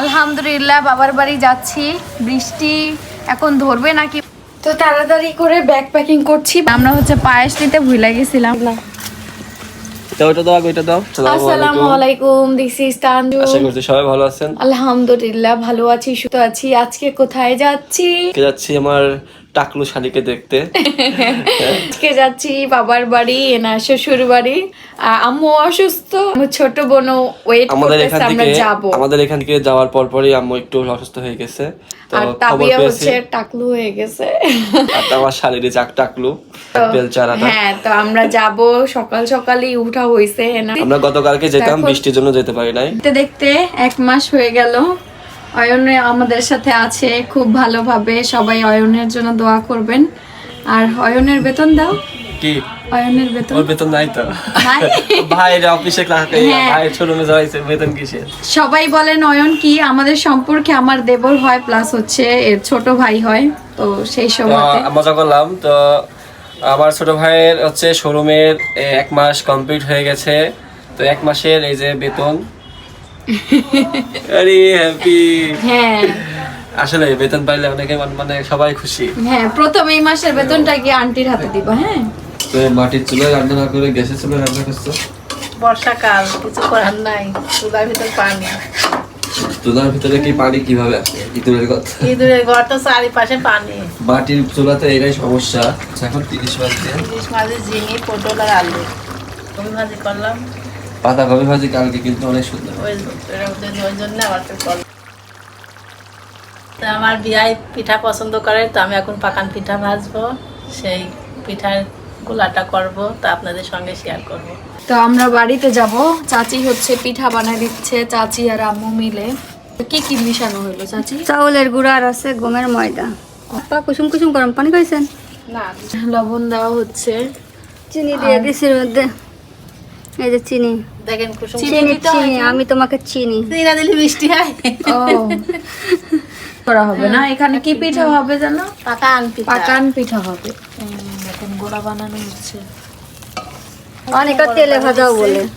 আলহামদুলিল্লাহ বাবার বাড়ি যাচ্ছি। বৃষ্টি এখন ধরবে নাকি? তো তাড়াতাড়ি করে ব্যাগ প্যাকিং করছি। আমরা হচ্ছে পায়েস নিতে ভুলে গেছিলাম। না। ওইটা দাও আগে ওইটা দাও। আসসালামু আলাইকুম দিস ইজ তানজু। আশা করছি সবাই ভালো আছেন। আলহামদুলিল্লাহ ভালো আছি সুস্থ আছি। আজকে কোথায় যাচ্ছি? যাচ্ছি আমার টাকলু শালিকে দেখতে। আজকে যাচ্ছি বাবার বাড়ি এনার শ্বশুর বাড়ি। আম্মু অসুস্থ ছোট বোনও ওয়েট আমাদের এখান থেকে যাব। আমাদের এখান থেকে যাওয়ার পর পরই আম্মু একটু অসুস্থ হয়ে গেছে। আর তাবিয়া হচ্ছে টাকলু হয়ে গেছে। আর আমার শালিরে চাক টাকলু হ্যাঁ তো আমরা যাব। সকাল সকালই উঠা হইছে না আমরা গতকালকে যেতাম বৃষ্টির জন্য যেতে পারি নাই। দেখতে এক মাস হয়ে গেল। অয়নে আমাদের সাথে আছে খুব ভালোভাবে। সবাই অয়নের জন্য দোয়া করবেন। আর অয়নের বেতন দাও। কি? অয়নের বেতন। ওর বেতন নাই তো? ভাইয়ের অফিসে ক্লাসে হ্যাঁ। ভাইয়ের শোরুমে যাইছে বেতন কিসের? সবাই বলেন অয়ন কি? আমাদের সম্পর্কে আমার দেবর হয় প্লাস হচ্ছে এর ছোট ভাই হয়। তো সেই সময় মজা করলাম তো আমার ছোট ভাইয়ের হচ্ছে শোরুমের এক মাস কমপ্লিট হয়ে গেছে। তো এক মাসের এই যে বেতন আরে হ্যাপি হ্যাঁ। আসলে বেতন পাইলে অনেকে মান- মানে সবাই খুশি। হ্যাঁ প্রথম এই মাসের বেতনটা গিয়ে আন্টির হাতে দিব হ্যাঁ? তো মাটির চুলায় রান্না না করে গ্যাসের চুলায় রান্না করছ? বর্ষাকাল কিছু করার নাই চুলার ভিতর পানি। চুলার ভিতরে কি পানি কীভাবে আসে ইঁদুরের কথা ইঁদুরের ঘর তো চারিপাশে পানি। মাটির চুলাতে এটাই সমস্যা। আচ্ছা, এখন তিরিশ মাস দিয়ে। ইলিশ মাছের ঝিঙে পটল আর আলু। তুমি ভাজি করলাম। পাতা কবি ভাজি কালকে কিন্তু অনেক সুন্দর। আমার বিয়াই পিঠা পছন্দ করে তো আমি এখন পাকান পিঠা ভাজবো সেই পিঠার গোলাটা করব তা আপনাদের সঙ্গে শেয়ার করব। তো আমরা বাড়িতে যাব চাচি হচ্ছে পিঠা বানাই দিচ্ছে চাচি আর আম্মু মিলে। কি কি মিশানো হলো চাচি? চাউলের গুঁড়া আর আছে গমের ময়দা। আপা কুসুম কুসুম গরম পানি খাইছেন? না লবণ দেওয়া হচ্ছে। চিনি দিয়ে দিছি এর মধ্যে। এই যে চিনি। দেখেন কুসুম চিনি হয় আমি তোমাকে চিনি। হ্যাঁ। চিনি দিলে মিষ্টি হয়। ও। করা হবে না? এখানে কি পিঠা হবে জানো? পাকান পিঠা। পাকান পিঠা হবে। দেখেন গোলা বানানো হচ্ছে। অনেকে তেলে ভাজাও বলে।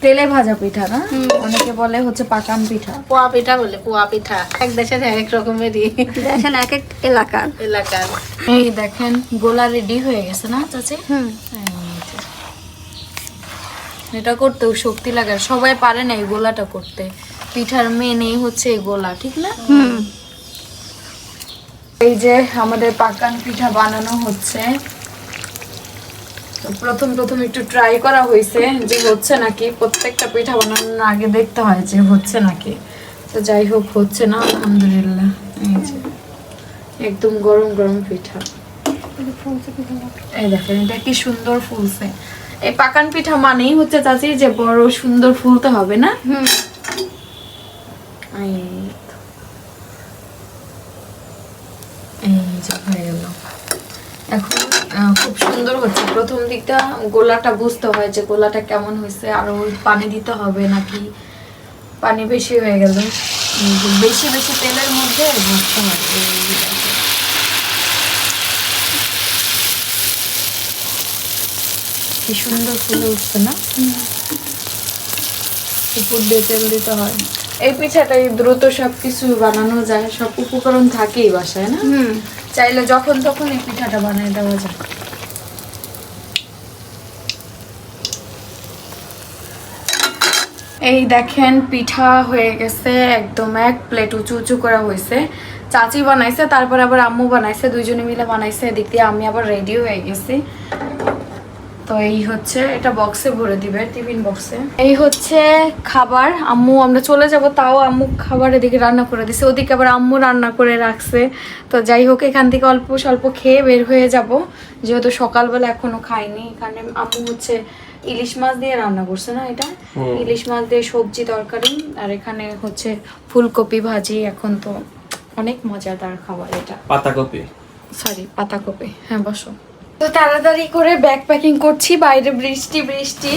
তেলে ভাজা পিঠা না? অনেকে বলে হচ্ছে পাকান পিঠা। পোয়া পিঠা বলে পোয়া পিঠা। এক দেশের এক রকমেরই। দেখেন এক এক এলাকার। এলাকার। এই দেখেন গোলা রেডি হয়ে গেছে না চাচি? হুম। এটা করতেও শক্তি লাগে। সবাই পারে না এই গোলাটা করতে। পিঠার মেন এই হচ্ছে এই গোলা ঠিক না? এই যে আমাদের পাকান পিঠা বানানো হচ্ছে। প্রথম প্রথম একটু ট্রাই করা হয়েছে যে হচ্ছে নাকি প্রত্যেকটা পিঠা বানানোর আগে দেখতে হয় যে হচ্ছে নাকি। তো যাই হোক হচ্ছে না আলহামদুলিল্লাহ। এই যে একদম গরম গরম পিঠা। এই দেখেন এটা কি সুন্দর ফুলছে। এই পাকান পিঠা মানেই হচ্ছে চাচি যে বড় সুন্দর ফুলতে হবে না? তো। হয়ে গেল। এখন খুব সুন্দর হচ্ছে। প্রথম দিকটা গোলাটা বুঝতে হয় যে গোলাটা কেমন হয়েছে আর ওই পানি দিতে হবে নাকি? পানি বেশি হয়ে গেল। বেশি বেশি তেলের মধ্যে ভাজতে হবে এই দেখো। কি সুন্দর ফুলে উঠছে না? উপর দিয়ে তেল দিতে হয়। এই পিঠাটাই দ্রুত সবকিছু বানানো যায় সব উপকরণ থাকেই বাসায় না? চাইলে যখন তখন এই পিঠাটা বানিয়ে দেওয়া যায়। এই দেখেন পিঠা হয়ে গেছে একদম এক প্লেট উঁচু উঁচু করা হয়েছে। চাচি বানাইছে তারপর আবার আম্মু বানাইছে দুইজনে মিলে বানাইছে এদিক দিয়ে আমি আবার রেডি হয়ে গেছি। তো এই হচ্ছে এটা বক্সে ভরে দিবে টিফিন বক্সে এই হচ্ছে খাবার আম্মু আমরা চলে যাব তাও আম্মু খাবার এদিকে রান্না করে দিছে। ওদিকে আবার আম্মু রান্না করে রাখছে। তো যাই হোক এখান থেকে অল্প স্বল্প খেয়ে বের হয়ে যাব। যেহেতু সকালবেলা এখনও খাইনি এখানে আম্মু হচ্ছে ইলিশ মাছ দিয়ে রান্না করছে না এটা? ইলিশ মাছ দিয়ে সবজি তরকারি আর এখানে হচ্ছে ফুলকপি ভাজি এখন তো অনেক মজাদার খাবার এটা। পাতাকপি? সরি পাতাকপি। হ্যাঁ বসো। তো তাড়াতাড়ি করে ব্যাগ প্যাকিং করছি বাইরে বৃষ্টি বৃষ্টি।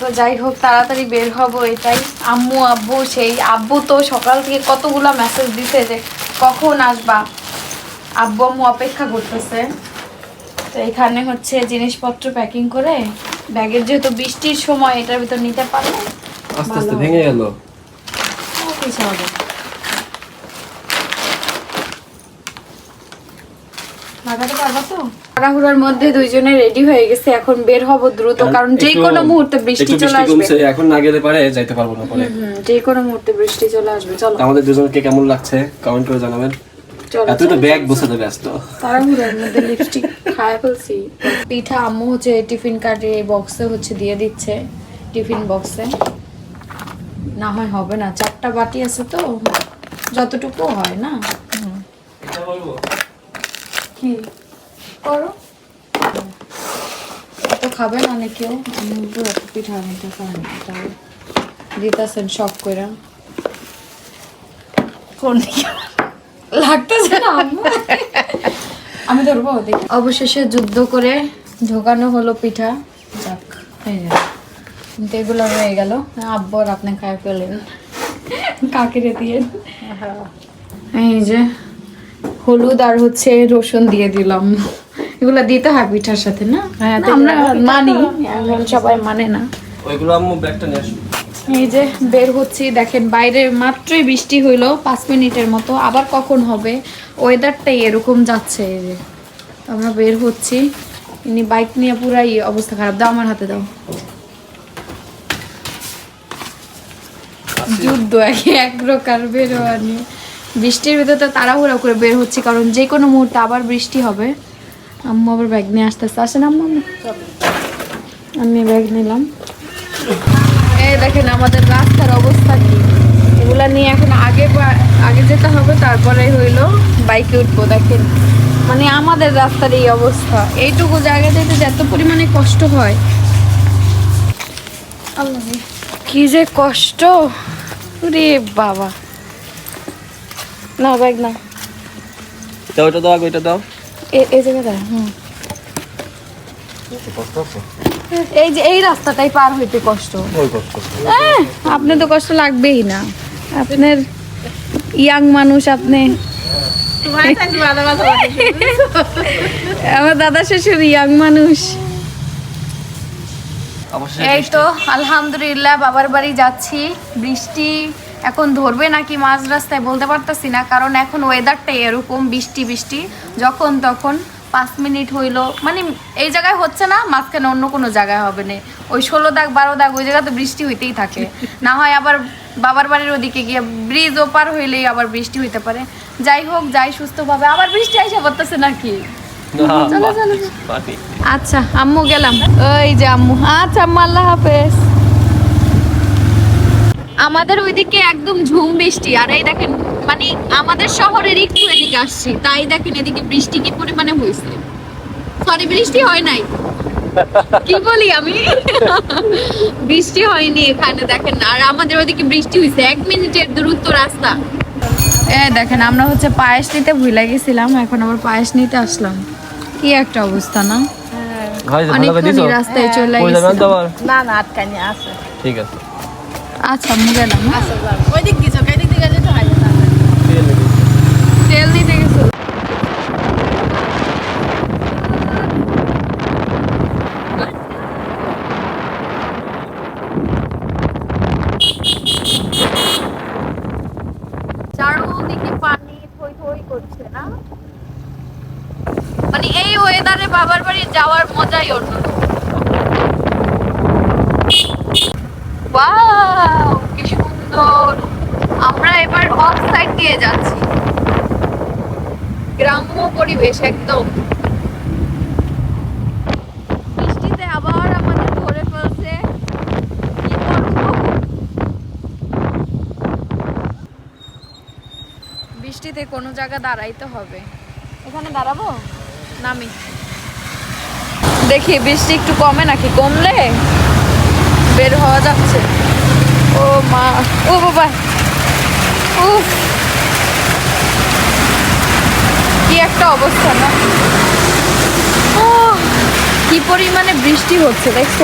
তো যাই হোক তাড়াতাড়ি বের হব এটাই। আম্মু আব্বু সেই আব্বু তো সকাল থেকে কতগুলা মেসেজ দিছে যে কখন আসবা? আব্বু আম্মু অপেক্ষা করতেছে। তো এখানে হচ্ছে জিনিসপত্র প্যাকিং করে ব্যাগের যেহেতু বৃষ্টির সময় এটার ভিতর নিতে পারলে আস্তে আস্তে ভেঙে গেল। কিছু হবে। তো? তাড়াহুড়ার মধ্যে দুইজনে রেডি হয়ে গেছে এখন বের হব দ্রুত কারণ যে কোনো মুহূর্তে বৃষ্টি চলে আসবে। এখন না গেলে পারে যাইতে পারব না পরে। যে কোনো মুহূর্তে বৃষ্টি চলে আসবে চলো। আমাদের দুজনকে কেমন লাগছে? কমেন্ট করে জানাবেন। এত তো ব্যাগ বসাতে ব্যস্ত। তাড়াহুড়ার মধ্যে লিপস্টিক খায় ফেলছি। পিঠা আম্মু হচ্ছে টিফিন কার্ডে এই বক্সে হচ্ছে দিয়ে দিচ্ছে টিফিন বক্সে না হয় হবে না চারটা বাটি আছে তো যতটুকু হয় না। কি? করো। তো না আমি পিঠা দিতেছেন শখ করে কোন লাগতেছে না আমি ধরবো দেখি অবশেষে যুদ্ধ করে ঢোকানো হলো পিঠা। যাক হয়ে গেল কিন্তু এগুলো রয়ে গেল। আব্বর আপনি খায় ফেলেন। কাকিরে দিয়ে। এই যে হলুদ আর হচ্ছে রসুন দিয়ে দিলাম। এগুলো দিতে হয় পিঠার সাথে না? হ্যাঁ, আমরা মানি। এখন সবাই মানে না। ওইগুলো আম্মু ব্যাগটা নিয়ে এই যে বের হচ্ছি দেখেন বাইরে মাত্রই বৃষ্টি হইল পাঁচ মিনিটের মতো। আবার কখন হবে? ওয়েদারটাই এরকম যাচ্ছে এই যে। আমরা বের হচ্ছি। ইনি বাইক নিয়ে পুরাই অবস্থা খারাপ। দাও আমার হাতে দাও। যুদ্ধ একে এক প্রকার বের হওয়া নিয়ে। বৃষ্টির ভিতরে তো তাড়াহুড়া করে বের হচ্ছি কারণ যে কোনো মুহূর্তে আবার বৃষ্টি হবে। আম্মু আবার ব্যাগ নিয়ে আসতেছে। আসেন আম্মু। আমি ব্যাগ নিলাম। এই দেখেন আমাদের রাস্তার অবস্থা কি? এগুলা নিয়ে এখন আগে আগে যেতে হবে, তারপরে হইল বাইকে উঠবো, দেখেন। মানে আমাদের রাস্তার এই অবস্থা। এইটুকু জায়গা যেতে যে এত পরিমাণে কষ্ট হয়। কি যে কষ্ট। রে বাবা। না ব্যাগ না তো ওইটা দাও ওইটা দাও। এই জায়গাটা হুম। এই যে এই রাস্তাটাই পার হইতে কষ্ট। আপনি তো কষ্ট লাগবেই না। আপনার ইয়াং মানুষ আপনি আমার দাদা শ্বশুর ইয়াং মানুষ। এই তো আলহামদুলিল্লাহ বাবার বাড়ি যাচ্ছি। বৃষ্টি এখন ধরবে নাকি মাঝ রাস্তায় বলতে পারতাছি না কারণ এখন ওয়েদারটাই এরকম বৃষ্টি বৃষ্টি যখন তখন পাঁচ মিনিট হইল মানে এই জায়গায় হচ্ছে না মাঝখানে অন্য কোনো জায়গায় হবে না। ওই ষোলো দাগ বারো দাগ ওই জায়গায় তো বৃষ্টি হইতেই থাকে। না হয় আবার বাবার বাড়ির ওদিকে গিয়ে ব্রিজ ওপার হইলেই আবার বৃষ্টি হইতে পারে। যাই হোক যাই সুস্থভাবে আবার বৃষ্টি আইসা পড়তেছে নাকি? আচ্ছা আম্মু গেলাম। ওই যে আম্মু। আচ্ছা আম্মু আল্লাহ হাফেজ। আমাদের ওইদিকে একদম ঝুম বৃষ্টি আর এই দেখেন মানে আমাদের শহরের একটু এদিকে আসছি তাই দেখেন এদিকে বৃষ্টি কি পরিমাণে হয়েছে। সরি বৃষ্টি হয় নাই। কি বলি আমি? বৃষ্টি হয়নি এখানে দেখেন আর আমাদের ওইদিকে বৃষ্টি হয়েছে এক মিনিটের দূরত্ব রাস্তা। এ দেখেন আমরা হচ্ছে পায়েস নিতে ভুলে গেছিলাম এখন আবার পায়েস নিতে আসলাম। কি একটা অবস্থা না? অনেকক্ষণ রাস্তায় চলে গেছি না না আটকানি আছে ঠিক আছে। আচ্ছা আমি গেলাম হ্যাঁ? ওই দিক গেছো ওই দিক গেলে তো তেল দিতে গেছো? চারোদিকে পানি থই থই করছে না? মানে এই ওয়েদারে বাবার বাড়ি যাওয়ার মজাই অন্য ওয়াও কি সুন্দর আমরা এবার অফ সাইড যাচ্ছি। গ্রাম্য পরিবেশ একদম। বৃষ্টিতে আবার আমাদের ধরে ফেলছে। বৃষ্টিতে কোনো জায়গা দাঁড়াইতে হবে। এখানে দাঁড়াবো? নামি। দেখি বৃষ্টি একটু কমে নাকি? কমলে বের হওয়া যাচ্ছে। ও মা ও বাবা। উফ কি একটা অবস্থা না। ও কি পরিমাণে বৃষ্টি হচ্ছে দেখছ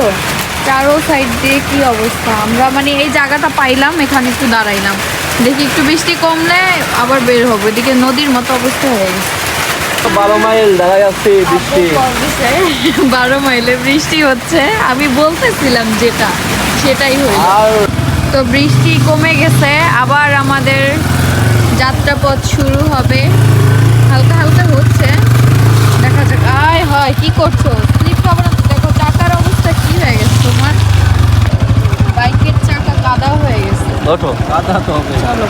চারো সাইড দিয়ে কি অবস্থা? আমরা মানে এই জায়গাটা পাইলাম এখানে একটু দাঁড়াইলাম। দেখি একটু বৃষ্টি কমলে আবার বের হব। এদিকে নদীর মতো অবস্থা হয়ে গেছে। বারো মাইল যাচ্ছে বৃষ্টি। বারো মাইলে বৃষ্টি হচ্ছে। আমি বলতেছিলাম যেটা সেটাই আর তো বৃষ্টি কমে গেছে আবার আমাদের যাত্রাপথ শুরু হবে। হালকা হালকা হয় কি করছ? স্লিপ খাব না দেখো চাকার অবস্থা কি হয়ে গেছে তোমার? বাইকের চাকা কাদা হয়ে গেছে। ওঠো কাদা তো হবে চলো।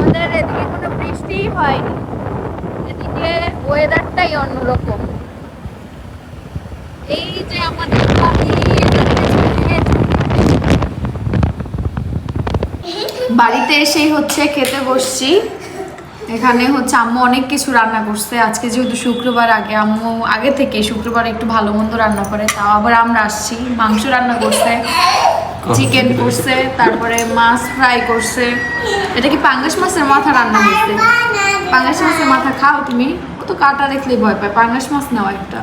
আমাদের এদিকে কোনো বৃষ্টিই হয়নি। এদিকে ওয়েদারটাই অন্যরকম। এই যে আমাদের বাড়ি, বাড়িতে এসেই হচ্ছে খেতে বসছি। এখানে হচ্ছে আম্মু অনেক কিছু রান্না করছে। আজকে যেহেতু শুক্রবার আগে, আম্মু আগে থেকে শুক্রবার একটু ভালো মন্দ রান্না করে, তাও আবার আমরা আসছি। মাংস রান্না করছে, চিকেন করছে, তারপরে মাছ ফ্রাই করছে। এটা কি পাঙ্গাস মাছের মাথা রান্না করছে? পাঙ্গাস মাছের মাথা খাও তুমি ও তো কাটা দেখলেই ভয় পায়। পাঙ্গাস মাছ নাও একটা,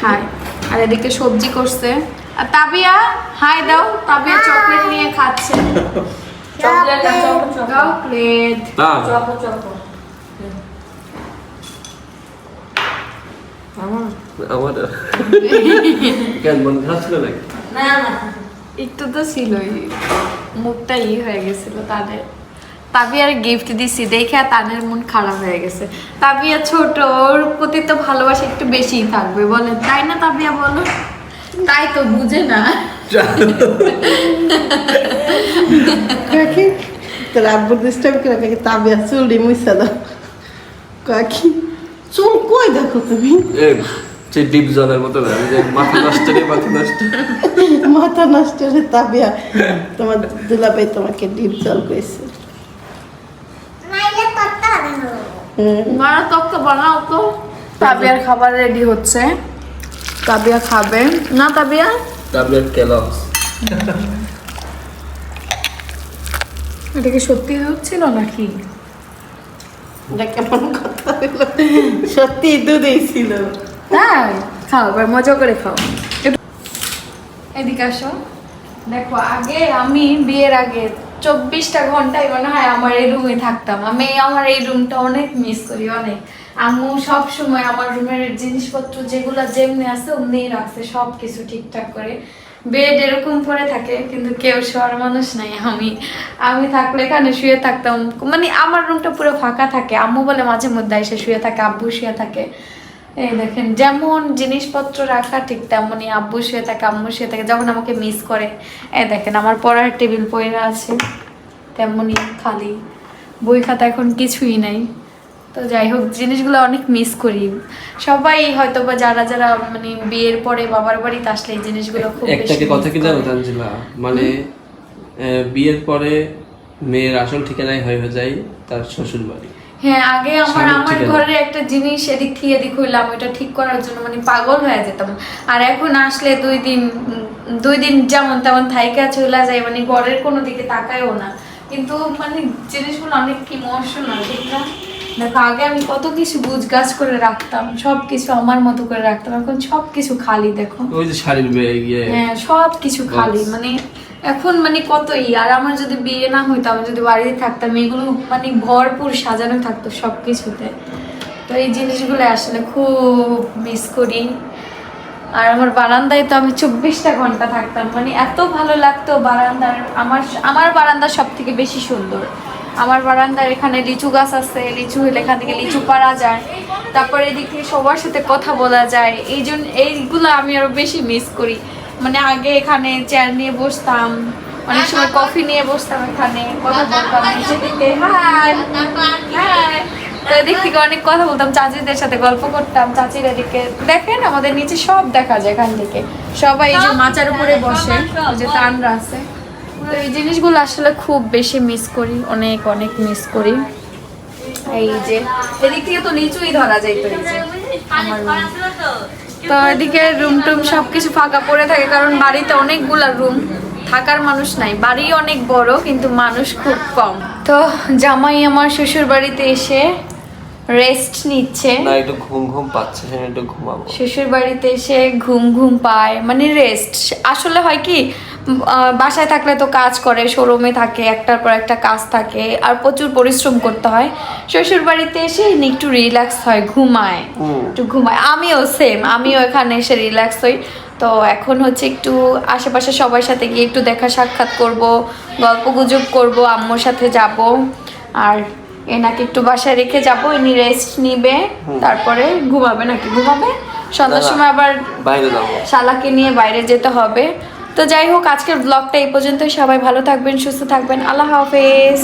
খায়। আর এদিকে সবজি করছে। আর তাবিয়া, হাই দাও, তাবিয়া চকলেট নিয়ে খাচ্ছে। চকলেট না আমার কেন মন খারাপ ছিল নাকি একটু তো ছিলই। মুখটা ই হয়ে গেছিল তাদের। তাবিয়ার গিফট দিছি দেখে তাদের মন খারাপ হয়ে গেছে। তাবিয়া ছোট ওর প্রতি তো ভালোবাসা একটু বেশিই থাকবে বলে তাই না তাবিয়া বলো? তাই তো বুঝে না। তোর আব্বুর ডিস্টার্ব করে কাকি তাবিয়া চুলডি মুইসা দাও কাকি চুল কই দেখো তুমি যে ডিপ জলের মতো যে মাথা নষ্ট রে মাথা নষ্ট মাথা নষ্ট রে তাবিয়া তোমার দুলাভাই তোমাকে ডিপ জল কইছে হুম মারা তক্ত বানাও তো তাবিয়ার খাবার রেডি হচ্ছে তাবিয়া খাবে না তাবিয়া ট্যাবলেট কেলক্স এটা কি সত্যি হচ্ছিল নাকি? এটা কেমন কথা হলো? সত্যি দুধেই ছিল। তাই? খাও এবার মজা করে খাও। এদিকে আসো। দেখো আগে আমি বিয়ের আগে চব্বিশটা ঘন্টায় মনে হয় আমার এই রুমে থাকতাম। আমি আমার এই রুমটা অনেক মিস করি অনেক। আম্মু সব সময় আমার রুমের জিনিসপত্র যেগুলো যেমনি আছে অমনিই রাখছে সব কিছু ঠিকঠাক করে। বেড এরকম পরে থাকে, কিন্তু কেউ শোয়ার মানুষ নাই। আমি আমি থাকলে এখানে শুয়ে থাকতাম। মানে আমার রুমটা পুরো ফাঁকা থাকে। আম্মু বলে মাঝে মধ্যে এসে শুয়ে থাকে, আব্বু শুয়ে থাকে। এই দেখেন, যেমন জিনিসপত্র রাখা ঠিক তেমনই আব্বু শুয়ে থাকে, আম্মু শুয়ে থাকে, যখন আমাকে মিস করে। এই দেখেন, আমার পড়ার টেবিল পয়রা আছে, তেমনই খালি। বই খাতা এখন কিছুই নাই। তো যাই হোক জিনিসগুলো অনেক মিস করি। সবাই হয়তো বা যারা যারা মানে বিয়ের পরে বাবার বাড়িতে আসলে এই জিনিসগুলো খুব একটা কি কথা কি জানো তানজিলা মানে বিয়ের পরে মেয়ের আসল ঠিকানাই হয়ে যায় তার শ্বশুর বাড়ি। হ্যাঁ আগে আমার আমার ঘরের একটা জিনিস এদিক থেকে এদিক হইলাম ওইটা ঠিক করার জন্য মানে পাগল হয়ে যেতাম। আর এখন আসলে দুই দিন দুই দিন যেমন তেমন থাইকা চলে যায় মানে ঘরের কোনো দিকে তাকায়ও না। কিন্তু মানে জিনিসগুলো অনেক ইমোশনাল ঠিক না? দেখো আগে আমি কত কিছু গুছ গাছ করে রাখতাম সব কিছু আমার মতো করে রাখতাম এখন সব কিছু খালি দেখো। ওই যে শাড়ির বে- ইয়ে। হ্যাঁ সব কিছু খালি মানে এখন মানে কতই আর আমার যদি বিয়ে না হইতো আমি যদি বাড়িতে থাকতাম এগুলো মানে ভরপুর সাজানো থাকতো সব কিছুতে তো এই জিনিসগুলো আসলে খুব মিস করি। আর আমার বারান্দায় তো আমি চব্বিশটা ঘণ্টা থাকতাম মানে এত ভালো লাগতো বারান্দার আমার আমার বারান্দা সব থেকে বেশি সুন্দর। আমার বারান্দার এখানে লিচু গাছ আছে, লিচু হলে এখান থেকে লিচু পাড়া যায়। তারপরে এদিক থেকে সবার সাথে কথা বলা যায়। এই জন্য এইগুলো আমি আরও বেশি মিস করি। মানে আগে এখানে চেয়ার নিয়ে বসতাম, অনেক সময় কফি নিয়ে বসতাম এখানে, কথা বলতাম তো এদিক থেকে অনেক কথা বলতাম, চাচিদের সাথে গল্প করতাম, চাচির এদিকে দেখেন আমাদের নিচে সব দেখা যায় এখান থেকে। সবাই এই যে মাচার উপরে বসে যে তানরা আছে। তো এই জিনিসগুলো আসলে খুব বেশি মিস করি অনেক অনেক মিস করি। এই যে এদিক থেকে তো নিচুই ধরা যাইতো এই যে আমার। তো এদিকে রুম টুম সবকিছু ফাঁকা পড়ে থাকে কারণ বাড়িতে অনেকগুলা রুম থাকার মানুষ নাই। বাড়ি অনেক বড় কিন্তু মানুষ খুব কম। তো জামাই আমার শ্বশুর বাড়িতে এসে রেস্ট নিচ্ছে। না একটু ঘুম ঘুম পাচ্ছে সেখানে একটু ঘুমাবো। শ্বশুর বাড়িতে এসে ঘুম ঘুম পায় মানে রেস্ট আসলে হয় কি বাসায় থাকলে তো কাজ করে শোরুমে থাকে একটার পর একটা কাজ থাকে আর প্রচুর পরিশ্রম করতে হয়। শ্বশুর বাড়িতে এসে একটু রিল্যাক্স হয় ঘুমায় একটু ঘুমায়। আমিও সেম আমিও এখানে এসে রিল্যাক্স হই। তো এখন হচ্ছে একটু আশেপাশে সবার সাথে গিয়ে একটু দেখা সাক্ষাৎ করব গল্প গুজব করব আম্মুর সাথে যাব আর এনাকে একটু বাসায় রেখে যাব ইনি রেস্ট নিবে তারপরে ঘুমাবে নাকি? ঘুমাবে? সন্ধ্যার। সময় আবার বাইরে যাব। শালাকে নিয়ে বাইরে যেতে হবে। তো যাই হোক আজকের ব্লগটা এই পর্যন্তই। সবাই ভালো থাকবেন সুস্থ থাকবেন। আল্লাহ হাফেজ।